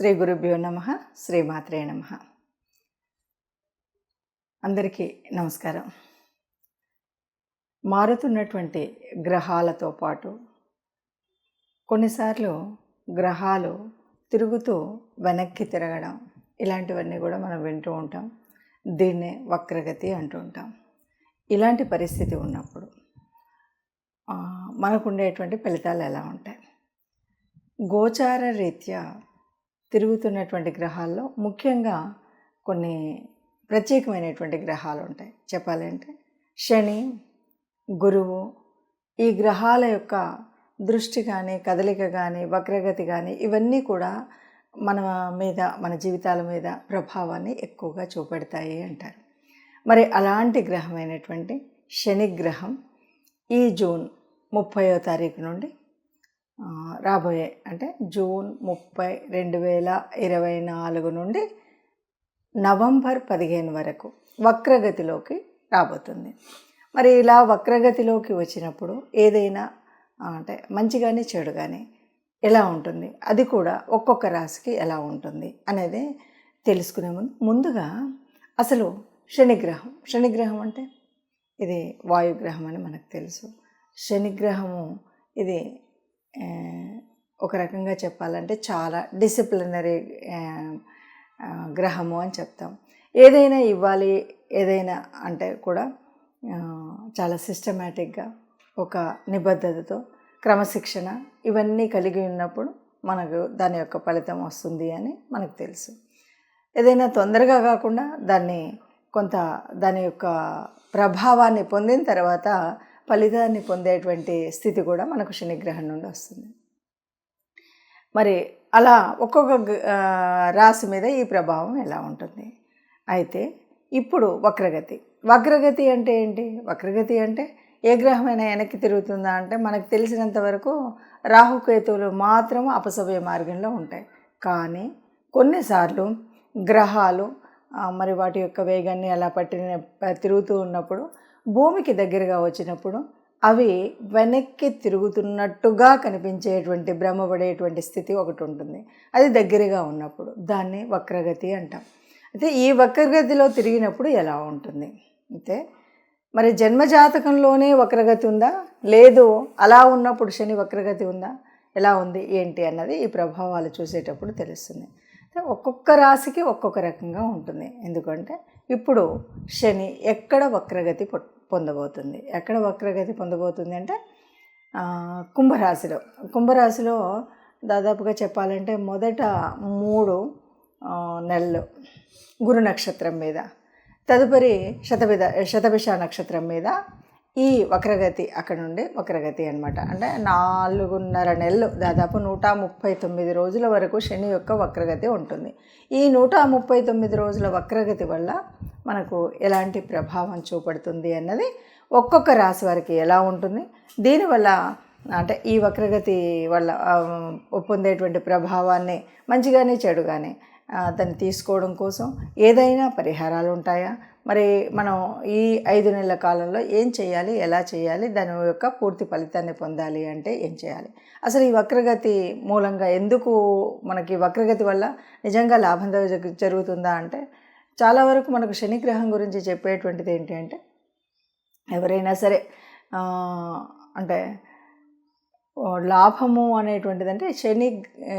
శ్రీ గురుభ్యో నమ శ్రీమాత్రే నమ. అందరికీ నమస్కారం. మారుతున్నటువంటి గ్రహాలతో పాటు కొన్నిసార్లు గ్రహాలు తిరుగుతూ వెనక్కి తిరగడం ఇలాంటివన్నీ కూడా మనం వింటూ ఉంటాం. దీన్నే వక్రగతి అంటూ ఉంటాం. ఇలాంటి పరిస్థితి ఉన్నప్పుడు మనకుండేటువంటి మనకు ఉండేటువంటి ఫలితాలు ఎలా ఉంటాయి? గోచార రీత్యా తిరుగుతున్నటువంటి గ్రహాల్లో ముఖ్యంగా కొన్ని ప్రత్యేకమైనటువంటి గ్రహాలు ఉంటాయి. చెప్పాలంటే శని గురువు ఈ గ్రహాల యొక్క దృష్టి కానీ కదలిక కానీ వక్రగతి కానీ ఇవన్నీ కూడా మన మీద మన జీవితాల మీద ప్రభావాన్ని ఎక్కువగా చూపెడతాయి అంటారు. మరి అలాంటి గ్రహమైనటువంటి శని గ్రహం ఈ జూన్ ముప్పయో తారీఖు నుండి రాబోయే అంటే జూన్ ముప్పై రెండు వేల ఇరవై నాలుగు నుండి నవంబర్ పదిహేను వరకు వక్రగతిలోకి రాబోతుంది. మరి ఇలా వక్రగతిలోకి వచ్చినప్పుడు ఏదైనా అంటే మంచి కానీ చెడు కానీ ఎలా ఉంటుంది? అది కూడా ఒక్కొక్క రాశికి ఎలా ఉంటుంది అనేది తెలుసుకునే ముందు ముందుగా అసలు శనిగ్రహం. శనిగ్రహం అంటే? ఇది వాయుగ్రహం అని మనకు తెలుసు. శనిగ్రహము ఇది ఒక రకంగా చెప్పాలంటే చాలా డిసిప్లినరీ గ్రహము అని చెప్తాం. ఏదైనా ఇవ్వాలి ఏదైనా అంటే కూడా చాలా సిస్టమేటిక్గా ఒక నిబద్ధతతో క్రమశిక్షణ ఇవన్నీ కలిగి ఉన్నప్పుడు మనకు దాని యొక్క ఫలితం వస్తుంది అని మనకు తెలుసు. ఏదైనా తొందరగా కాకుండా దాన్ని కొంత దాని యొక్క ప్రభావాన్ని పొందిన తర్వాత ఫలితాన్ని పొందేటువంటి స్థితి కూడా మనకు శనిగ్రహం నుండి వస్తుంది. మరి అలా ఒక్కొక్క గ- రాశి మీద ఈ ప్రభావం ఎలా ఉంటుంది? అయితే ఇప్పుడు వక్రగతి. వక్రగతి అంటే ఏంటి? వక్రగతి అంటే ఏ గ్రహమైనా వెనక్కి తిరుగుతుందా అంటే మనకు తెలిసినంత వరకు రాహుకేతువులు మాత్రం అపసవ్య మార్గంలో ఉంటాయి. కానీ కొన్నిసార్లు గ్రహాలు మరి వాటి యొక్క వేగాన్ని అలా పట్టిన తిరుగుతూ ఉన్నప్పుడు భూమికి దగ్గరగా వచ్చినప్పుడు అవి వెనక్కి తిరుగుతున్నట్టుగా కనిపించేటువంటి భ్రమపడేటువంటి స్థితి ఒకటి ఉంటుంది. అది దగ్గరగా ఉన్నప్పుడు దాన్ని వక్రగతి అంటాం. అయితే ఈ వక్రగతిలో తిరిగినప్పుడు ఎలా ఉంటుంది? అయితే మరి జన్మజాతకంలోనే వక్రగతి ఉందా? లేదు అలా ఉన్నప్పుడు శని వక్రగతి ఉందా? ఎలా ఉంది? ఏంటి అన్నది ఈ ప్రభావాలు చూసేటప్పుడు తెలుస్తుంది. ఒక్కొక్క రాశికి ఒక్కొక్క రకంగా ఉంటుంది. ఎందుకంటే ఇప్పుడు శని ఎక్కడ వక్రగతి పొ- పొందబోతుంది? ఎక్కడ వక్రగతి పొందబోతుంది అంటే కుంభరాశిలో. కుంభరాశిలో దాదాపుగా చెప్పాలంటే మొదట మూడు నెలలు గురు నక్షత్రం మీద. తదుపరి శతవిధ శతభిష నక్షత్రం మీద ఈ వక్రగతి అక్కడ నుండి వక్రగతి అనమాట అంటే నాలుగున్నర నెలలు దాదాపు నూట ముప్పై తొమ్మిది రోజుల వరకు శని యొక్క వక్రగతి ఉంటుంది. ఈ నూట ముప్పై తొమ్మిది రోజుల వక్రగతి వల్ల మనకు ఎలాంటి ప్రభావం చూపడుతుంది అన్నది ఒక్కొక్క రాశి వారికి ఎలా ఉంటుంది? దీనివల్ల అంటే ఈ వక్రగతి వల్ల పొందేటువంటి ప్రభావాన్ని మంచిగానే చెడుగానే దాన్ని తీసుకోవడం కోసం ఏదైనా పరిహారాలు ఉంటాయా? మరి మనం ఈ ఐదు నెలల కాలంలో ఏం చేయాలి? ఎలా చేయాలి? దాని యొక్క పూర్తి ఫలితాన్ని పొందాలి అంటే ఏం చేయాలి? అసలు ఈ వక్రగతి మూలంగా ఎందుకు మనకి వక్రగతి వల్ల నిజంగా లాభం జరుగుతుందా అంటే చాలా వరకు మనకు శనిగ్రహం గురించి చెప్పేటువంటిది ఏంటి అంటే ఎవరైనా సరే అంటే లాభము అనేటువంటిది అంటే శని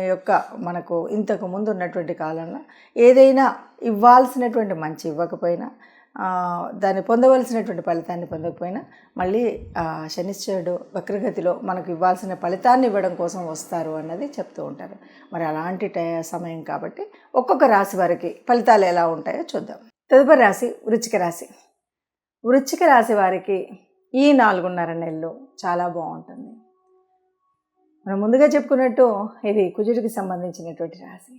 యొక్క మనకు ఇంతకు ముందు ఉన్నటువంటి కాలంలో ఏదైనా ఇవ్వాల్సినటువంటి మంచి ఇవ్వకపోయినా దాన్ని పొందవలసినటువంటి ఫలితాన్ని పొందకపోయినా మళ్ళీ శనిశ్చరుడు వక్రగతిలో మనకు ఇవ్వాల్సిన ఫలితాన్ని ఇవ్వడం కోసం వస్తారు అన్నది చెప్తూ ఉంటారు. మరి అలాంటి టై సమయం కాబట్టి ఒక్కొక్క రాశి వారికి ఫలితాలు ఎలా ఉంటాయో చూద్దాం. తదుపరి రాశి వృచ్చిక రాశి. వృచ్చిక రాశి వారికి ఈ నాలుగున్నర నెలలు చాలా బాగుంటుంది. మనం ముందుగా చెప్పుకున్నట్టు ఇది కుజుడికి సంబంధించినటువంటి రాశి.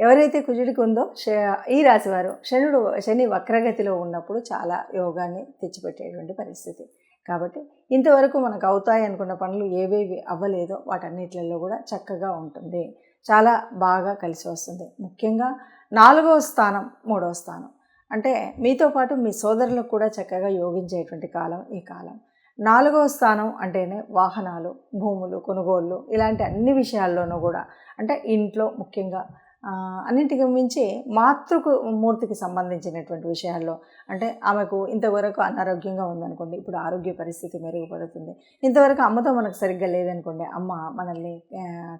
ఎవరైతే కుజుడికి ఉందో శ- ఈ రాశివారు శనుడు శని వక్రగతిలో ఉన్నప్పుడు చాలా యోగాన్ని తెచ్చిపెట్టేటువంటి పరిస్థితి. కాబట్టి ఇంతవరకు మనకు అవుతాయి అనుకున్న పనులు ఏవేవి అవ్వలేదో వాటన్నిటిలో కూడా చక్కగా ఉంటుంది. చాలా బాగా కలిసి వస్తుంది. ముఖ్యంగా నాలుగవ స్థానం మూడవ స్థానం. అంటే మీతో పాటు మీ సోదరులకు కూడా చక్కగా యోగించేటువంటి కాలం ఈ కాలం. నాలుగవ స్థానం అంటేనే వాహనాలు భూములు కొనుగోళ్ళు ఇలాంటి అన్ని విషయాల్లోనూ కూడా. అంటే ఇంట్లో ముఖ్యంగా అన్నింటికి మించి మాతృకు మూర్తికి సంబంధించినటువంటి విషయాల్లో అంటే ఆమెకు ఇంతవరకు అనారోగ్యంగా ఉందనుకోండి ఇప్పుడు ఆరోగ్య పరిస్థితి మెరుగుపడుతుంది. ఇంతవరకు అమ్మతో మనకు సరిగ్గా లేదనుకోండి అమ్మ మనల్ని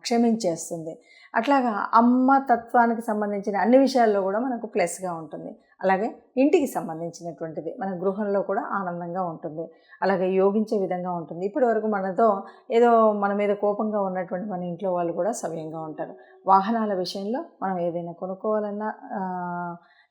క్షమించేస్తుంది. అట్లాగా అమ్మ తత్వానికి సంబంధించిన అన్ని విషయాల్లో కూడా మనకు ప్లస్గా ఉంటుంది. అలాగే ఇంటికి సంబంధించినటువంటిది. మన గృహంలో కూడా ఆనందంగా ఉంటుంది. అలాగే యోగించే విధంగా ఉంటుంది. ఇప్పటి వరకు మనతో ఏదో మన మీద కోపంగా ఉన్నటువంటి మన ఇంట్లో వాళ్ళు కూడా సవ్యంగా ఉంటారు. వాహనాల విషయంలో మనం ఏదైనా కొనుక్కోవాలన్నా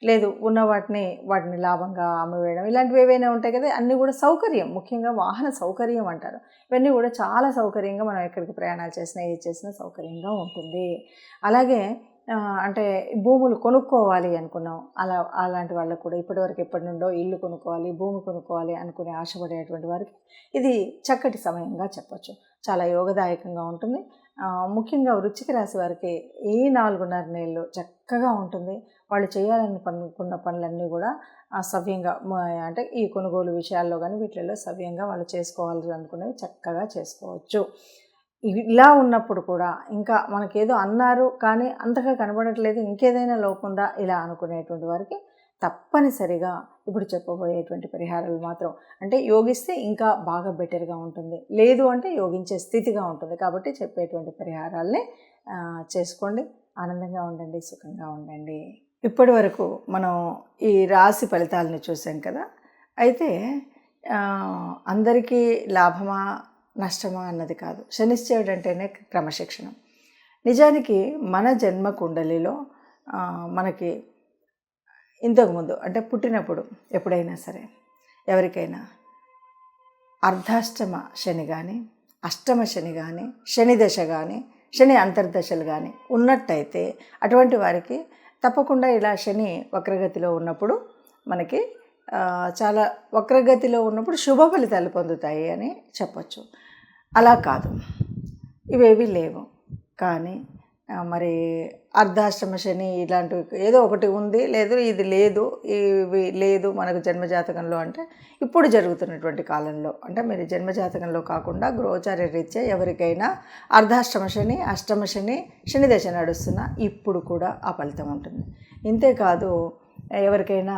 లేదు ఉన్న వాటిని వాటిని లాభంగా అమ్మివేయడం ఇలాంటివి ఏవైనా ఉంటాయి కదా అన్నీ కూడా సౌకర్యం. ముఖ్యంగా వాహన సౌకర్యం అంటారు. ఇవన్నీ కూడా చాలా సౌకర్యంగా మనం ఎక్కడికి ప్రయాణాలు చేసినా ఏది చేసినా సౌకర్యంగా ఉంటుంది. అలాగే అంటే భూములు కొనుక్కోవాలి అనుకున్నాం. అలా అలాంటి వాళ్ళకు కూడా ఇప్పటివరకు ఎప్పటి నుండో ఇల్లు కొనుక్కోవాలి భూమి కొనుక్కోవాలి అనుకునే ఆశపడేటువంటి వారికి ఇది చక్కటి సమయంగా చెప్పచ్చు. చాలా యోగదాయకంగా ఉంటుంది. ముఖ్యంగా వృచ్చిక రాశి వారికి ఈ నాలుగున్నర నెలలు చక్కగా ఉంటుంది. వాళ్ళు చేయాలని పనుకున్న పనులన్నీ కూడా సవ్యంగా అంటే ఈ కొనుగోలు విషయాల్లో కానీ వీటిల్లో సవ్యంగా వాళ్ళు చేసుకోవాలి అనుకునేవి చక్కగా చేసుకోవచ్చు. ఇలా ఉన్నప్పుడు కూడా ఇంకా మనకేదో అన్నారు కానీ అంతగా కనబడట్లేదు ఇంకేదైనా లోపం ఇలా అనుకునేటువంటి వారికి తప్పనిసరిగా ఇప్పుడు చెప్పబోయేటువంటి పరిహారాలు మాత్రం అంటే యోగిస్తే ఇంకా బాగా బెటర్గా ఉంటుంది. లేదు అంటే యోగించే స్థితిగా ఉంటుంది. కాబట్టి చెప్పేటువంటి పరిహారాల్ని చేసుకోండి. ఆనందంగా ఉండండి సుఖంగా ఉండండి. ఇప్పటి వరకు మనం ఈ రాశి ఫలితాలని చూసాం కదా. అయితే అందరికీ లాభమా నష్టమా అన్నది కాదు. శనిశ్చయుడు అంటేనే క్రమశిక్షణ. నిజానికి మన జన్మ కుండలిలో మనకి ఇంతకుముందు అంటే పుట్టినప్పుడు ఎప్పుడైనా సరే ఎవరికైనా అర్ధాష్టమ శని కానీ అష్టమ శని కానీ శని దశ కానీ శని అంతర్దశలు కానీ ఉన్నట్టయితే అటువంటి వారికి తప్పకుండా ఇలా శని వక్రగతిలో ఉన్నప్పుడు మనకి చాలా వక్రగతిలో ఉన్నప్పుడు శుభ ఫలితాలు పొందుతాయి అని చెప్పొచ్చు. అలా కాదు. ఇవేవి లేవు. కానీ మరి అర్ధాష్టమ శని ఇలాంటివి ఏదో ఒకటి ఉంది లేదు ఇది లేదు ఇవి లేదు మనకు జన్మజాతకంలో అంటే ఇప్పుడు జరుగుతున్నటువంటి కాలంలో. అంటే మీరు జన్మజాతకంలో కాకుండా గృహచార్య రీత్యా ఎవరికైనా అర్ధాష్టమ శని అష్టమ శని శని దశ నడుస్తున్నా ఇప్పుడు కూడా ఆ ఫలితం ఉంటుంది. ఇంతేకాదు ఎవరికైనా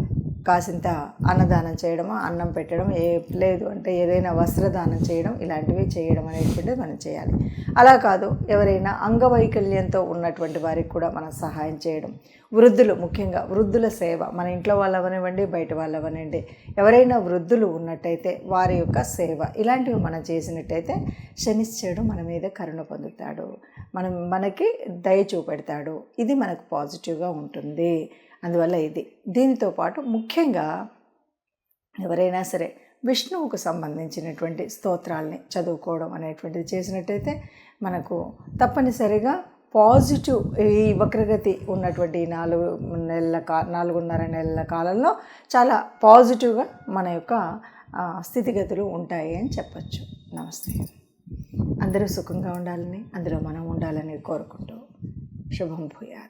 కాసింత అన్నదానం చేయడమో అన్నం పెట్టడం ఏ లేదు అంటే ఏదైనా వస్త్రదానం చేయడం ఇలాంటివి చేయడం అనేటువంటిది మనం చేయాలి. అలా కాదు ఎవరైనా అంగవైకల్యంతో ఉన్నటువంటి వారికి కూడా మనం సహాయం చేయడం. వృద్ధులు ముఖ్యంగా వృద్ధుల సేవ. మన ఇంట్లో వాళ్ళవనివ్వండి బయట వాళ్ళవనండి ఎవరైనా వృద్ధులు ఉన్నట్టయితే వారి యొక్క సేవ. ఇలాంటివి మనం చేసినట్టయితే శనిశ్చయుడు మన మీద కరుణ పొందుతాడు. మనం మనకి దయ చూపెడతాడు. ఇది మనకు పాజిటివ్గా ఉంటుంది. అందువల్ల ఇది. దీనితో పాటు ముఖ్యంగా ఎవరైనా సరే విష్ణువుకు సంబంధించినటువంటి స్తోత్రాలని చదువుకోవడం అనేటువంటిది చేసినట్టయితే మనకు తప్పనిసరిగా పాజిటివ్ ఈ వక్రగతి ఉన్నటువంటి నాలుగు నెలల కా నాలుగున్నర నెలల కాలంలో చాలా పాజిటివ్గా మన యొక్క స్థితిగతులు ఉంటాయి అని చెప్పచ్చు. నమస్తే. అందరూ సుఖంగా ఉండాలని అందులో మనం ఉండాలని కోరుకుంటూ శుభం భూయాత్.